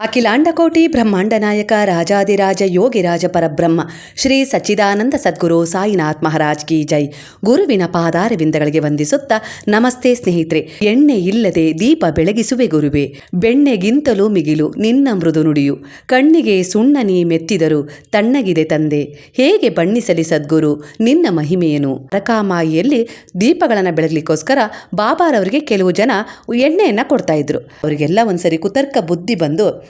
ಅಖಿಲಾಂಡಕೋಟಿ ಬ್ರಹ್ಮಾಂಡ ನಾಯಕ ರಾಜಾದಿರಾಜ ಯೋಗಿರಾಜ ಪರಬ್ರಹ್ಮ, ಶ್ರೀ ಸಚ್ಚಿದಾನಂದ ಸದ್ಗುರು ಸಾಯಿನಾಥ್ ಮಹಾರಾಜ್ ಕಿ ಜೈ. ಗುರುವಿನ ಪಾದಾರವಿಂದಗಳಿಗೆ ವಂದಿಸುತ್ತಾ, ನಮಸ್ತೆ ಸ್ನೇಹಿತರೆ. ಎಣ್ಣೆ ಇಲ್ಲದೆ ದೀಪ ಬೆಳಗಿಸುವೆ ಗುರುವೆ. ಬೆಣ್ಣೆಗಿಂತಲೂ ಮಿಗಿಲು ನಿನ್ನ ಮೃದು ನುಡಿಯು. ಕಣ್ಣಿಗೆ ಸುಣ್ಣನಿ ಮೆತ್ತಿದರು ತಣ್ಣಗಿದೆ ತಂದೆ. ಹೇಗೆ ಬಣ್ಣಿಸಲಿ ಸದ್ಗುರು, ನಿನ್ನ ಮಹಿಮೆಯನು? ರಕಾಮಾಯಿಯಲ್ಲಿ ದೀಪಗಳನ್ನು ಬೆಳಗಲಿಕ್ಕೋಸ್ಕರ ಬಾಬಾರವರಿಗೆ ಕೆಲವು ಜನ ಎಣ್ಣೆಯನ್ನು ಕೊಡ್ತಾ ಇದ್ರು. ಅವರಿಗೆಲ್ಲ ಒಂದ್ಸರಿ ಕುತರ್ಕ ಬುದ್ಧಿ ಬಂದು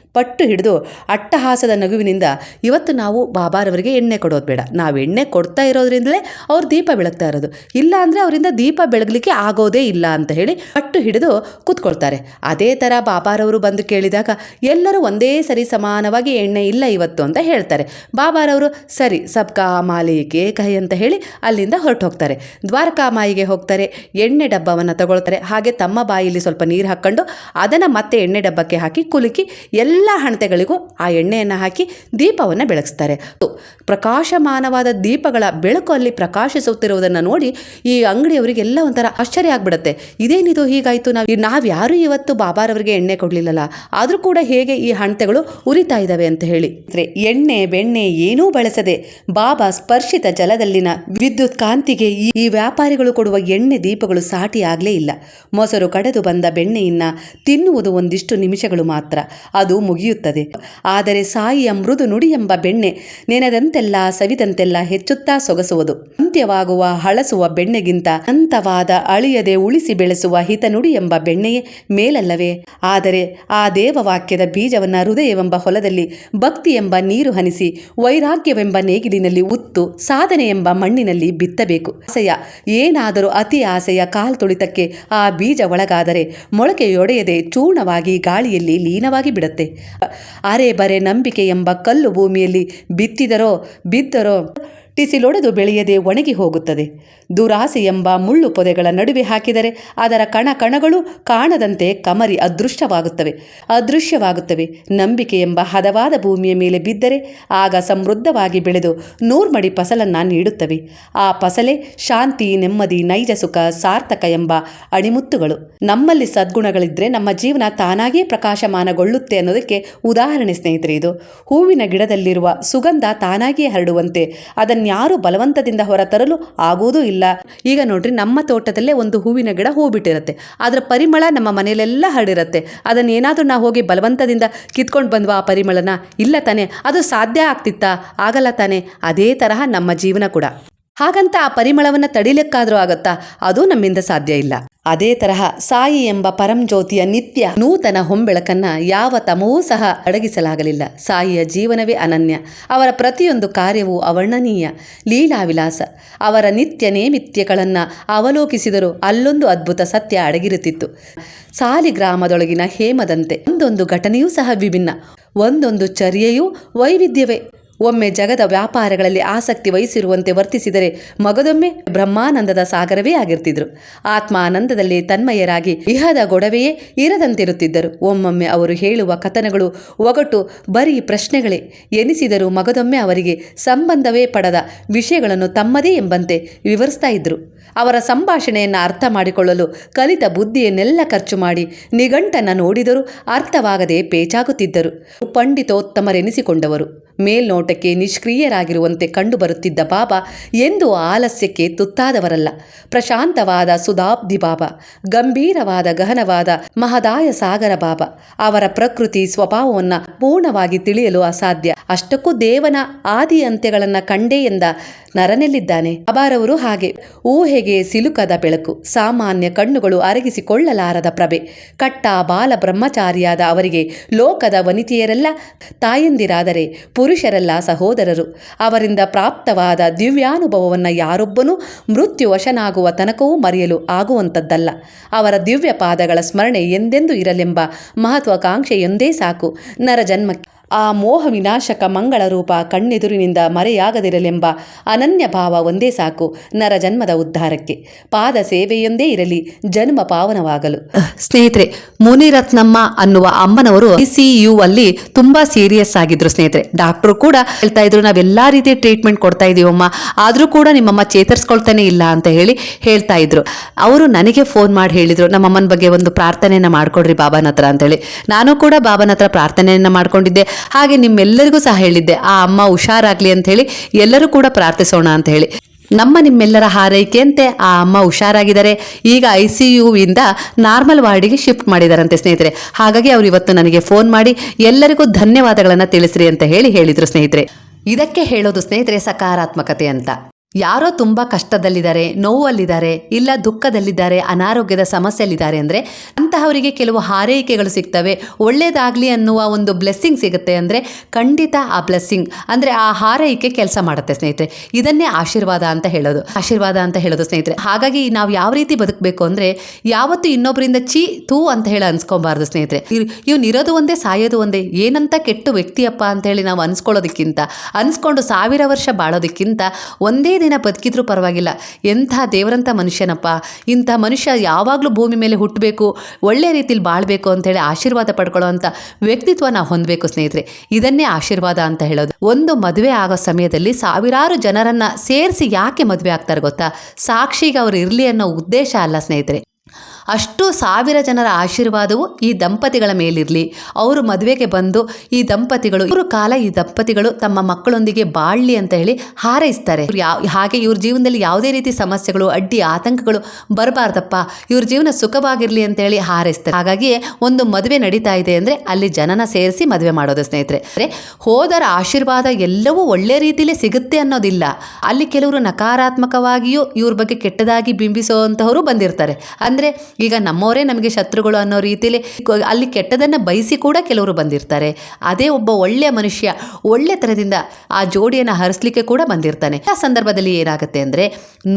ಪಟ್ಟು ಹಿಡಿದು ಅಟ್ಟಹಾಸದ ನಗುವಿನಿಂದ ಇವತ್ತು ನಾವು ಬಾಬಾರವರಿಗೆ ಎಣ್ಣೆ ಕೊಡೋದು ಬೇಡ. ನಾವು ಎಣ್ಣೆ ಕೊಡ್ತಾ ಇರೋದ್ರಿಂದಲೇ ಅವ್ರು ದೀಪ ಬೆಳಗ್ತಾ ಇರೋದು. ಇಲ್ಲ ಅಂದರೆ ಅವರಿಂದ ದೀಪ ಬೆಳಗಲಿಕ್ಕೆ ಆಗೋದೇ ಇಲ್ಲ ಅಂತ ಹೇಳಿ ಪಟ್ಟು ಹಿಡಿದು ಕೂತ್ಕೊಳ್ತಾರೆ. ಅದೇ ಥರ ಬಾಬಾರವರು ಬಂದು ಕೇಳಿದಾಗ ಎಲ್ಲರೂ ಒಂದೇ ಸರಿ ಸಮಾನವಾಗಿ ಎಣ್ಣೆ ಇಲ್ಲ ಇವತ್ತು ಅಂತ ಹೇಳ್ತಾರೆ. ಬಾಬಾರವರು ಸರಿ, ಸಬ್ಕಾ ಮಾಲಿಕೆ ಕೈ ಅಂತ ಹೇಳಿ ಅಲ್ಲಿಂದ ಹೊರಟು ಹೋಗ್ತಾರೆ. ದ್ವಾರಕಾಮಾಯಿಗೆ ಹೋಗ್ತಾರೆ, ಎಣ್ಣೆ ಡಬ್ಬವನ್ನು ತಗೊಳ್ತಾರೆ. ಹಾಗೆ ತಮ್ಮ ಬಾಯಲ್ಲಿ ಸ್ವಲ್ಪ ನೀರು ಹಾಕ್ಕೊಂಡು ಅದನ್ನು ಮತ್ತೆ ಎಣ್ಣೆ ಡಬ್ಬಕ್ಕೆ ಹಾಕಿ ಕುಲುಕಿ ಎಲ್ಲ ಹಣತೆಗಳಿಗೂ ಆ ಎಣ್ಣೆಯನ್ನು ಹಾಕಿ ದೀಪವನ್ನು ಬೆಳಗಿಸ್ತಾರೆ. ಪ್ರಕಾಶಮಾನವಾದ ದೀಪಗಳ ಬೆಳಕು ಅಲ್ಲಿ ಪ್ರಕಾಶಿಸುತ್ತಿರುವುದನ್ನು ನೋಡಿ ಈ ಅಂಗಡಿಯವರಿಗೆಲ್ಲ ಒಂಥರ ಆಶ್ಚರ್ಯ ಆಗ್ಬಿಡುತ್ತೆ. ಇದೇನಿದು ಹೀಗಾಯಿತು ನಾವು ನಾವು ಯಾರು ಇವತ್ತು ಬಾಬಾರವರಿಗೆ ಎಣ್ಣೆ ಕೊಡಲಿಲ್ಲಲ್ಲ? ಆದರೂ ಕೂಡ ಹೇಗೆ ಈ ಹಣತೆಗಳು ಉರಿತಾ ಇದ್ದಾವೆ ಅಂತ ಹೇಳಿ. ಎಣ್ಣೆ, ಬೆಣ್ಣೆ ಏನೂ ಬಳಸದೆ ಬಾಬಾ ಸ್ಪರ್ಶಿತ ಜಲದಲ್ಲಿನ ವಿದ್ಯುತ್ ಕಾಂತಿಗೆ ಈ ವ್ಯಾಪಾರಿಗಳು ಕೊಡುವ ಎಣ್ಣೆ ದೀಪಗಳು ಸಾಟಿ ಆಗಲೇ ಇಲ್ಲ. ಮೊಸರು ಕಡೆದು ಬಂದ ಬೆಣ್ಣೆಯನ್ನ ತಿನ್ನುವುದು ಒಂದಿಷ್ಟು ನಿಮಿಷಗಳು ಮಾತ್ರ. ಅದು ಮುಗಿಯುತ್ತದೆ. ಆದರೆ ಸಾಯಿಯ ಮೃದು ನುಡಿ ಎಂಬ ಬೆಣ್ಣೆ ನೆನೆದಂತೆಲ್ಲ ಸವಿದಂತೆಲ್ಲ ಹೆಚ್ಚುತ್ತಾ ಸೊಗಸುವುದು. ಅಂತ್ಯವಾಗುವ ಹಳಸುವ ಬೆಣ್ಣೆಗಿಂತ ಹಂತವಾದ ಅಳಿಯದೆ ಉಳಿಸಿ ಬೆಳೆಸುವ ಹಿತನುಡಿ ಎಂಬ ಬೆಣ್ಣೆಯೇ ಮೇಲಲ್ಲವೇ? ಆದರೆ ಆ ದೇವವಾಕ್ಯದ ಬೀಜವನ್ನ ಹೃದಯವೆಂಬ ಹೊಲದಲ್ಲಿ ಭಕ್ತಿ ಎಂಬ ನೀರು ಹನಿಸಿ ವೈರಾಗ್ಯವೆಂಬ ನೇಗಿಲಿನಲ್ಲಿ ಉತ್ತು ಸಾಧನೆ ಎಂಬ ಮಣ್ಣಿನಲ್ಲಿ ಬಿತ್ತಬೇಕು. ಆಸೆಯ ಏನಾದರೂ ಅತಿ ಆಸೆಯ ಕಾಲ್ ತುಳಿತಕ್ಕೆ ಆ ಬೀಜ ಒಳಗಾದರೆ ಮೊಳಕೆಯೊಡೆಯದೆ ಚೂರ್ಣವಾಗಿ ಗಾಳಿಯಲ್ಲಿ ಲೀನವಾಗಿ ಬಿಡುತ್ತೆ. ಅರೆ ಬರೆ ನಂಬಿಕೆ ಎಂಬ ಕಲ್ಲು ಭೂಮಿಯಲ್ಲಿ ಬಿತ್ತಿದರೋ ಬಿದ್ದರೋ ಟಿಸಿಲೊಡೆದು ಬೆಳೆಯದೆ ಒಣಗಿ ಹೋಗುತ್ತದೆ. ದುರಾಸೆ ಎಂಬ ಮುಳ್ಳು ಪೊದೆಗಳ ನಡುವೆ ಹಾಕಿದರೆ ಅದರ ಕಣ ಕಣಗಳು ಕಾಣದಂತೆ ಕಮರಿ ಅದೃಷ್ಟವಾಗುತ್ತವೆ. ಅದೃಶ್ಯವಾಗುತ್ತವೆ. ನಂಬಿಕೆ ಎಂಬ ಹದವಾದ ಭೂಮಿಯ ಮೇಲೆ ಬಿದ್ದರೆ ಆಗ ಸಮೃದ್ಧವಾಗಿ ಬೆಳೆದು ನೂರ್ಮಡಿ ಫಸಲನ್ನು ನೀಡುತ್ತವೆ. ಆ ಫಸಲೆ ಶಾಂತಿ, ನೆಮ್ಮದಿ, ನೈಜ ಸುಖ, ಸಾರ್ಥಕ ಎಂಬ ಅಣಿಮುತ್ತುಗಳು. ನಮ್ಮಲ್ಲಿ ಸದ್ಗುಣಗಳಿದ್ರೆ ನಮ್ಮ ಜೀವನ ತಾನಾಗೇ ಪ್ರಕಾಶಮಾನಗೊಳ್ಳುತ್ತೆ ಅನ್ನೋದಕ್ಕೆ ಉದಾಹರಣೆ ಸ್ನೇಹಿತರೆ ಇದು. ಹೂವಿನ ಗಿಡದಲ್ಲಿರುವ ಸುಗಂಧ ತಾನಾಗಿಯೇ ಹರಡುವಂತೆ ಅದನ್ಯಾರು ಬಲವಂತದಿಂದ ಹೊರತರಲು ಆಗುವುದೂ ಇಲ್ಲ. ಈಗ ನೋಡ್ರಿ, ನಮ್ಮ ತೋಟದಲ್ಲೇ ಒಂದು ಹೂವಿನ ಗಿಡ ಹೂ ಬಿಟ್ಟಿರುತ್ತೆ ಅದರ ಪರಿಮಳ ನಮ್ಮ ಮನೆಯಲ್ಲೆಲ್ಲ ಹರಡಿರುತ್ತೆ. ಅದನ್ನ ಏನಾದರೂ ನಾವು ಹೋಗಿ ಬಲವಂತದಿಂದ ಕಿತ್ಕೊಂಡು ಬಂದ್ವಾ ಆ ಪರಿಮಳನ? ಇಲ್ಲ ತಾನೆ. ಅದು ಸಾಧ್ಯ ಆಗ್ತಿತ್ತಾ? ಆಗಲ್ಲ ತಾನೆ. ಅದೇ ತರಹ ನಮ್ಮ ಜೀವನ ಕೂಡ. ಹಾಗಂತ ಆ ಪರಿಮಳವನ್ನು ತಡಿಲಿಕ್ಕಾದರೂ ಆಗುತ್ತಾ? ಅದು ನಮ್ಮಿಂದ ಸಾಧ್ಯ ಇಲ್ಲ. ಅದೇ ತರಹ ಸಾಯಿ ಎಂಬ ಪರಂಜ್ಯೋತಿಯ ನಿತ್ಯ ನೂತನ ಹೊಂಬೆಳಕನ್ನ ಯಾವ ತಮವೂ ಸಹ ಅಡಗಿಸಲಾಗಲಿಲ್ಲ. ಸಾಯಿಯ ಜೀವನವೇ ಅನನ್ಯ. ಅವರ ಪ್ರತಿಯೊಂದು ಕಾರ್ಯವೂ ಅವರ್ಣನೀಯ. ಲೀಲಾವಿಲಾಸ. ಅವರ ನಿತ್ಯ ನೇಮಿತ್ಯಗಳನ್ನ ಅವಲೋಕಿಸಿದರೂ ಅಲ್ಲೊಂದು ಅದ್ಭುತ ಸತ್ಯ ಅಡಗಿರುತ್ತಿತ್ತು. ಸಾಲಿಗ್ರಾಮದೊಳಗಿನ ಹೇಮದಂತೆ ಒಂದೊಂದು ಘಟನೆಯೂ ಸಹ ವಿಭಿನ್ನ. ಒಂದೊಂದು ಚರ್ಯೆಯೂ ವೈವಿಧ್ಯವೇ. ಒಮ್ಮೆ ಜಗದ ವ್ಯಾಪಾರಗಳಲ್ಲಿ ಆಸಕ್ತಿ ವಹಿಸಿರುವಂತೆ ವರ್ತಿಸಿದರೆ ಮಗದೊಮ್ಮೆ ಬ್ರಹ್ಮಾನಂದದ ಸಾಗರವೇ ಆಗಿರ್ತಿದ್ರು. ಆತ್ಮಾನಂದದಲ್ಲಿ ತನ್ಮಯರಾಗಿ ಇಹದ ಗೊಡವೆಯೇ ಇರದಂತಿರುತ್ತಿದ್ದರು. ಒಮ್ಮೊಮ್ಮೆ ಅವರು ಹೇಳುವ ಕಥನಗಳು ಒಗಟು ಬರೀ ಪ್ರಶ್ನೆಗಳೇ. ಎನಿಸಿದರೂ ಮಗದೊಮ್ಮೆ ಅವರಿಗೆ ಸಂಬಂಧವೇ ಪಡದ ವಿಷಯಗಳನ್ನು ತಮ್ಮದೇ ಎಂಬಂತೆ ವಿವರಿಸ್ತಾ ಇದ್ರು. ಅವರ ಸಂಭಾಷಣೆಯನ್ನು ಅರ್ಥ ಮಾಡಿಕೊಳ್ಳಲು ಕಲಿತ ಬುದ್ಧಿಯನ್ನೆಲ್ಲ ಖರ್ಚು ಮಾಡಿ ನಿಘಂಟನ್ನು ನೋಡಿದರೂ ಅರ್ಥವಾಗದೆ ಪೇಚಾಗುತ್ತಿದ್ದರು. ಪಂಡಿತೋತ್ತಮರೆನಿಸಿಕೊಂಡವರು. ಮೇಲ್ನೋಟಕ್ಕೆ ನಿಷ್ಕ್ರಿಯರಾಗಿರುವಂತೆ ಕಂಡುಬರುತ್ತಿದ್ದ ಬಾಬಾ ಎಂದು ಆಲಸ್ಯಕ್ಕೆ ತುತ್ತಾದವರಲ್ಲ. ಪ್ರಶಾಂತವಾದ ಸುಧಾಬ್ಧಿ ಬಾಬಾ, ಗಂಭೀರವಾದ ಗಹನವಾದ ಮಹದಾಯ ಸಾಗರ ಬಾಬಾ, ಅವರ ಪ್ರಕೃತಿ ಸ್ವಭಾವವನ್ನು ಪೂರ್ಣವಾಗಿ ತಿಳಿಯಲು ಅಸಾಧ್ಯ. ಅಷ್ಟಕ್ಕೂ ದೇವನ ಆದಿ ಅಂತ್ಯಗಳನ್ನು ಕಂಡೇ ಎಂದ ನರನೆಲ್ಲಿದ್ದಾನೆ? ಅಬಾರವರು ಹಾಗೆ. ಊಹೆಗೆ ಸಿಲುಕದ ಬೆಳಕು. ಸಾಮಾನ್ಯ ಕಣ್ಣುಗಳು ಅರಗಿಸಿಕೊಳ್ಳಲಾರದ ಪ್ರಭೆ. ಕಟ್ಟ ಬಾಲ ಬ್ರಹ್ಮಚಾರಿಯಾದ ಅವರಿಗೆ ಲೋಕದ ವನಿತೆಯರೆಲ್ಲ ತಾಯಂದಿರಾದರೆ ಪುರುಷರೆಲ್ಲ ಸಹೋದರರು. ಅವರಿಂದ ಪ್ರಾಪ್ತವಾದ ದಿವ್ಯಾನುಭವವನ್ನು ಯಾರೊಬ್ಬನೂ ಮೃತ್ಯುವಶನಾಗುವ ತನಕವೂ ಮರೆಯಲು ಆಗುವಂಥದ್ದಲ್ಲ. ಅವರ ದಿವ್ಯ ಪಾದಗಳ ಸ್ಮರಣೆ ಎಂದೆಂದೂ ಇರಲೆಂಬ ಮಹತ್ವಾಕಾಂಕ್ಷೆಯೊಂದೇ ಸಾಕು. ನರಜನ್ಮ ಆ ಮೋಹ ವಿನಾಶಕ ಮಂಗಳ ರೂಪ ಕಣ್ಣೆದುರಿನಿಂದ ಮರೆಯಾಗದಿರಲೆಂಬ ಅನನ್ಯ ಭಾವ ಒಂದೇ ಸಾಕು ನರ ಜನ್ಮದ ಉದ್ಧಾರಕ್ಕೆ. ಪಾದ ಸೇವೆಯೊಂದೇ ಇರಲಿ, ಜನ್ಮ ಪಾವನವಾಗಲು. ಸ್ನೇಹಿತರೆ, ಮುನಿರತ್ನಮ್ಮ ಅನ್ನುವ ಅಮ್ಮನವರು ಯು ಅಲ್ಲಿ ತುಂಬಾ ಸೀರಿಯಸ್ ಆಗಿದ್ರು ಸ್ನೇಹಿತರೆ. ಡಾಕ್ಟರ್ ಕೂಡ ಹೇಳ್ತಾ ಇದ್ರು, ನಾವೆಲ್ಲಾ ರೀತಿಯ ಟ್ರೀಟ್ಮೆಂಟ್ ಕೊಡ್ತಾ ಇದೀವಮ್ಮ. ಆದರೂ ಕೂಡ ನಿಮ್ಮಮ್ಮ ಚೇತರಿಸ್ಕೊಳ್ತಾನೆ ಇಲ್ಲ ಅಂತ ಹೇಳಿ ಹೇಳ್ತಾ ಇದ್ರು. ಅವರು ನನಗೆ ಫೋನ್ ಮಾಡಿ ಹೇಳಿದ್ರು, ನಮ್ಮಮ್ಮನ ಬಗ್ಗೆ ಒಂದು ಪ್ರಾರ್ಥನೆಯನ್ನ ಮಾಡ್ಕೊಡ್ರಿ ಬಾಬಾನ ಹತ್ರ ಅಂತೇಳಿ ನಾನು ಕೂಡ ಬಾಬಾನ ಹತ್ರ ಪ್ರಾರ್ಥನೆಯನ್ನ ಮಾಡ್ಕೊಂಡಿದ್ದೆ. ಹಾಗೆ ನಿಮ್ಮೆಲ್ಲರಿಗೂ ಸಹ ಹೇಳಿದ್ದೆ, ಆ ಅಮ್ಮ ಹುಷಾರಾಗ್ಲಿ ಅಂತ ಹೇಳಿ, ಎಲ್ಲರೂ ಕೂಡ ಪ್ರಾರ್ಥಿಸೋಣ ಅಂತ ಹೇಳಿ. ನಮ್ಮ ನಿಮ್ಮೆಲ್ಲರ ಹಾರೈಕೆಯಂತೆ ಆ ಅಮ್ಮ ಹುಷಾರಾಗಿದ್ದಾರೆ. ಈಗ ಐ ಸಿ ಯುವಿಂದ ನಾರ್ಮಲ್ ವಾರ್ಡಿಗೆ ಶಿಫ್ಟ್ ಮಾಡಿದಾರಂತೆ ಸ್ನೇಹಿತರೆ. ಹಾಗಾಗಿ ಅವರು ಇವತ್ತು ನನಗೆ ಫೋನ್ ಮಾಡಿ, ಎಲ್ಲರಿಗೂ ಧನ್ಯವಾದಗಳನ್ನು ತಿಳಿಸ್ರಿ ಅಂತ ಹೇಳಿ ಹೇಳಿದ್ರು ಸ್ನೇಹಿತರೆ. ಇದಕ್ಕೆ ಹೇಳೋದು ಸ್ನೇಹಿತರೆ ಸಕಾರಾತ್ಮಕತೆ ಅಂತ. ಯಾರೋ ತುಂಬ ಕಷ್ಟದಲ್ಲಿದ್ದಾರೆ, ನೋವಲ್ಲಿದ್ದಾರೆ, ಇಲ್ಲ ದುಃಖದಲ್ಲಿದ್ದಾರೆ, ಅನಾರೋಗ್ಯದ ಸಮಸ್ಯೆಯಲ್ಲಿದ್ದಾರೆ ಅಂದರೆ ಅಂತಹವರಿಗೆ ಕೆಲವು ಹಾರೈಕೆಗಳು ಸಿಗ್ತವೆ. ಒಳ್ಳೆಯದಾಗಲಿ ಅನ್ನುವ ಒಂದು ಬ್ಲೆಸ್ಸಿಂಗ್ ಸಿಗುತ್ತೆ ಅಂದರೆ ಖಂಡಿತ ಆ ಬ್ಲೆಸ್ಸಿಂಗ್ ಅಂದರೆ ಆ ಹಾರೈಕೆ ಕೆಲಸ ಮಾಡುತ್ತೆ ಸ್ನೇಹಿತರೆ. ಇದನ್ನೇ ಆಶೀರ್ವಾದ ಅಂತ ಹೇಳೋದು. ಆಶೀರ್ವಾದ ಅಂತ ಹೇಳೋದು ಸ್ನೇಹಿತರೆ. ಹಾಗಾಗಿ ನಾವು ಯಾವ ರೀತಿ ಬದುಕಬೇಕು ಅಂದರೆ ಯಾವತ್ತು ಇನ್ನೊಬ್ಬರಿಂದ ಚೀ, ತೂ ಅಂತ ಹೇಳಿ ಅನ್ಸ್ಕೊಬಾರ್ದು ಸ್ನೇಹಿತರೆ. ಇವ್ನು ಇರೋದು ಒಂದೇ, ಸಾಯೋದು ಒಂದೇ. ಏನಂತ ಕೆಟ್ಟು ವ್ಯಕ್ತಿಯಪ್ಪ ಅಂತ ಹೇಳಿ ನಾವು ಅನ್ಸ್ಕೊಳ್ಳೋದಕ್ಕಿಂತ, ಅನ್ಸ್ಕೊಂಡು ಸಾವಿರ ವರ್ಷ ಬಾಳೋದಕ್ಕಿಂತ ಒಂದೇ ದಿನ ಬದುಕಿದ್ರೂ ಪರವಾಗಿಲ್ಲ. ಎಂಥ ದೇವರಂಥ ಮನುಷ್ಯನಪ್ಪ. ಇಂಥ ಮನುಷ್ಯ ಯಾವಾಗಲೂ ಭೂಮಿ ಮೇಲೆ ಹುಟ್ಟಬೇಕು, ಒಳ್ಳೆ ರೀತಿಲಿ ಬಾಳಬೇಕು ಅಂತೇಳಿ ಆಶೀರ್ವಾದ ಪಡ್ಕೊಳ್ಳೋ ಅಂಥ ವ್ಯಕ್ತಿತ್ವ ನಾವು ಹೊಂದಬೇಕು ಸ್ನೇಹಿತರೆ. ಇದನ್ನೇ ಆಶೀರ್ವಾದ ಅಂತ ಹೇಳೋದು. ಒಂದು ಮದುವೆ ಆಗೋ ಸಮಯದಲ್ಲಿ ಸಾವಿರಾರು ಜನರನ್ನ ಸೇರಿಸಿ ಯಾಕೆ ಮದುವೆ ಆಗ್ತಾರೆ ಗೊತ್ತಾ? ಸಾಕ್ಷಿಗೆ ಅವ್ರು ಇರಲಿ ಅನ್ನೋ ಉದ್ದೇಶ ಅಲ್ಲ ಸ್ನೇಹಿತರೆ. ಅಷ್ಟು ಸಾವಿರ ಜನರ ಆಶೀರ್ವಾದವು ಈ ದಂಪತಿಗಳ ಮೇಲಿರಲಿ. ಅವರು ಮದುವೆಗೆ ಬಂದು ಈ ದಂಪತಿಗಳು, ಇವರು ಕಾಲ ಈ ದಂಪತಿಗಳು ತಮ್ಮ ಮಕ್ಕಳೊಂದಿಗೆ ಬಾಳ್ಲಿ ಅಂತ ಹೇಳಿ ಹಾರೈಸ್ತಾರೆ. ಯಾವ ಹಾಗೆ ಇವ್ರ ಜೀವನದಲ್ಲಿ ಯಾವುದೇ ರೀತಿ ಸಮಸ್ಯೆಗಳು, ಅಡ್ಡಿ, ಆತಂಕಗಳು ಬರಬಾರ್ದಪ್ಪ. ಇವ್ರ ಜೀವನ ಸುಖವಾಗಿರಲಿ ಅಂತ ಹೇಳಿ ಹಾರೈಸ್ತಾರೆ. ಹಾಗಾಗಿ ಒಂದು ಮದುವೆ ನಡೀತಾ ಇದೆ ಅಂದರೆ ಅಲ್ಲಿ ಜನನ ಸೇರಿಸಿ ಮದುವೆ ಮಾಡೋದು ಸ್ನೇಹಿತರೆ. ಅಂದರೆ ಹೋದರ ಆಶೀರ್ವಾದ ಎಲ್ಲವೂ ಒಳ್ಳೆ ರೀತಿಯಲ್ಲಿ ಸಿಗುತ್ತೆ ಅನ್ನೋದಿಲ್ಲ. ಅಲ್ಲಿ ಕೆಲವರು ನಕಾರಾತ್ಮಕವಾಗಿಯೂ ಇವ್ರ ಬಗ್ಗೆ ಕೆಟ್ಟದಾಗಿ ಬಿಂಬಿಸುವಂತಹವರು ಬಂದಿರ್ತಾರೆ. ಅಂದರೆ ಈಗ ನಮ್ಮವರೇ ನಮಗೆ ಶತ್ರುಗಳು ಅನ್ನೋ ರೀತಿಯಲ್ಲಿ ಅಲ್ಲಿ ಕೆಟ್ಟದನ್ನು ಬಯಸಿ ಕೂಡ ಕೆಲವರು ಬಂದಿರ್ತಾರೆ. ಅದೇ ಒಬ್ಬ ಒಳ್ಳೆಯ ಮನುಷ್ಯ ಒಳ್ಳೆ ಥರದಿಂದ ಆ ಜೋಡಿಯನ್ನು ಹರಿಸ್ಲಿಕ್ಕೆ ಕೂಡ ಬಂದಿರ್ತಾನೆ. ಆ ಸಂದರ್ಭದಲ್ಲಿ ಏನಾಗುತ್ತೆ ಅಂದರೆ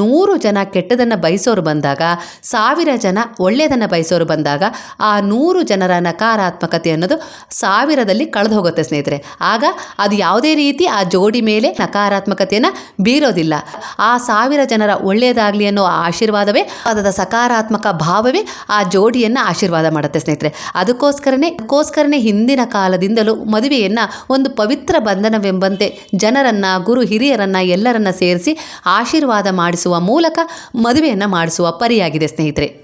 ನೂರು ಜನ ಕೆಟ್ಟದನ್ನು ಬಯಸೋರು ಬಂದಾಗ, ಸಾವಿರ ಜನ ಒಳ್ಳೆಯದನ್ನು ಬಯಸೋರು ಬಂದಾಗ ಆ ನೂರು ಜನರ ನಕಾರಾತ್ಮಕತೆ ಅನ್ನೋದು ಸಾವಿರದಲ್ಲಿ ಕಳೆದು ಹೋಗುತ್ತೆ ಸ್ನೇಹಿತರೆ. ಆಗ ಅದು ಯಾವುದೇ ರೀತಿ ಆ ಜೋಡಿ ಮೇಲೆ ನಕಾರಾತ್ಮಕತೆಯನ್ನು ಬೀರೋದಿಲ್ಲ. ಆ ಸಾವಿರ ಜನರ ಒಳ್ಳೆಯದಾಗಲಿ ಅನ್ನೋ ಆಶೀರ್ವಾದವೇ ಅದರ ಸಕಾರಾತ್ಮಕ ಭಾವವೇ ಆ ಜೋಡಿಯನ್ನು ಆಶೀರ್ವಾದ ಮಾಡುತ್ತೆ ಸ್ನೇಹಿತರೆ. ಅದಕ್ಕೋಸ್ಕರನೇ ಅದಕ್ಕೋಸ್ಕರನೇ ಹಿಂದಿನ ಕಾಲದಿಂದಲೂ ಮದುವೆಯನ್ನ ಒಂದು ಪವಿತ್ರ ಬಂಧನವೆಂಬಂತೆ ಜನರನ್ನ, ಗುರು ಹಿರಿಯರನ್ನ, ಎಲ್ಲರನ್ನ ಸೇರಿಸಿ ಆಶೀರ್ವಾದ ಮಾಡಿಸುವ ಮೂಲಕ ಮದುವೆಯನ್ನ ಮಾಡಿಸುವ ಪರಿಯಾಗಿದೆ ಸ್ನೇಹಿತರೆ.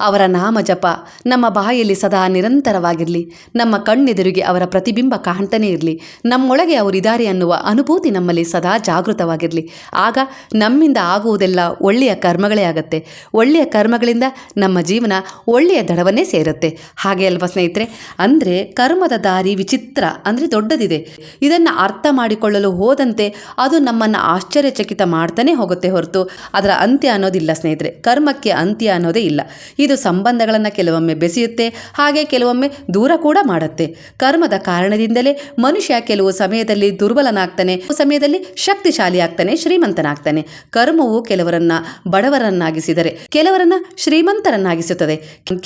ಅವರ ನಾಮ ಜಪ ನಮ್ಮ ಬಾಯಲ್ಲಿ ಸದಾ ನಿರಂತರವಾಗಿರಲಿ. ನಮ್ಮ ಕಣ್ಣೆದುರಿಗೆ ಅವರ ಪ್ರತಿಬಿಂಬ ಕಾಣ್ತಾನೇ ಇರಲಿ. ನಮ್ಮೊಳಗೆ ಅವರಿದ್ದಾರೆ ಅನ್ನುವ ಅನುಭೂತಿ ನಮ್ಮಲ್ಲಿ ಸದಾ ಜಾಗೃತವಾಗಿರಲಿ. ಆಗ ನಮ್ಮಿಂದ ಆಗುವುದೆಲ್ಲ ಒಳ್ಳೆಯ ಕರ್ಮಗಳೇ ಆಗತ್ತೆ. ಒಳ್ಳೆಯ ಕರ್ಮಗಳಿಂದ ನಮ್ಮ ಜೀವನ ಒಳ್ಳೆಯ ದಡವನ್ನೇ ಸೇರುತ್ತೆ. ಹಾಗೆ ಅಲ್ವಾ ಸ್ನೇಹಿತರೆ? ಅಂದರೆ ಕರ್ಮದ ದಾರಿ ವಿಚಿತ್ರ, ಅಂದರೆ ದೊಡ್ಡದಿದೆ. ಇದನ್ನು ಅರ್ಥ ಮಾಡಿಕೊಳ್ಳಲು ಹೋದಂತೆ ಅದು ನಮ್ಮನ್ನು ಆಶ್ಚರ್ಯಚಕಿತ ಮಾಡ್ತಾನೆ ಹೋಗುತ್ತೆ ಹೊರತು. ಅದರ ಅಂತ್ಯ ಅನ್ನೋದಿಲ್ಲ ಸ್ನೇಹಿತರೆ. ಕರ್ಮಕ್ಕೆ ಅಂತ್ಯ ಅನ್ನೋದೇ ಇಲ್ಲ. ಇದು ಸಂಬಂಧಗಳನ್ನು ಕೆಲವೊಮ್ಮೆ ಬೆಸೆಯುತ್ತೆ, ಹಾಗೆ ಕೆಲವೊಮ್ಮೆ ದೂರ ಕೂಡ ಮಾಡುತ್ತೆ. ಕರ್ಮದ ಕಾರಣದಿಂದಲೇ ಮನುಷ್ಯ ಕೆಲವು ಸಮಯದಲ್ಲಿ ದುರ್ಬಲನಾಗ್ತಾನೆ ಸಮಯದಲ್ಲಿ ಶಕ್ತಿಶಾಲಿ ಆಗ್ತಾನೆ ಶ್ರೀಮಂತನಾಗ್ತಾನೆ. ಕರ್ಮವು ಕೆಲವರನ್ನ ಬಡವರನ್ನಾಗಿಸಿದರೆ, ಕೆಲವರನ್ನ ಶ್ರೀಮಂತರನ್ನಾಗಿಸುತ್ತದೆ.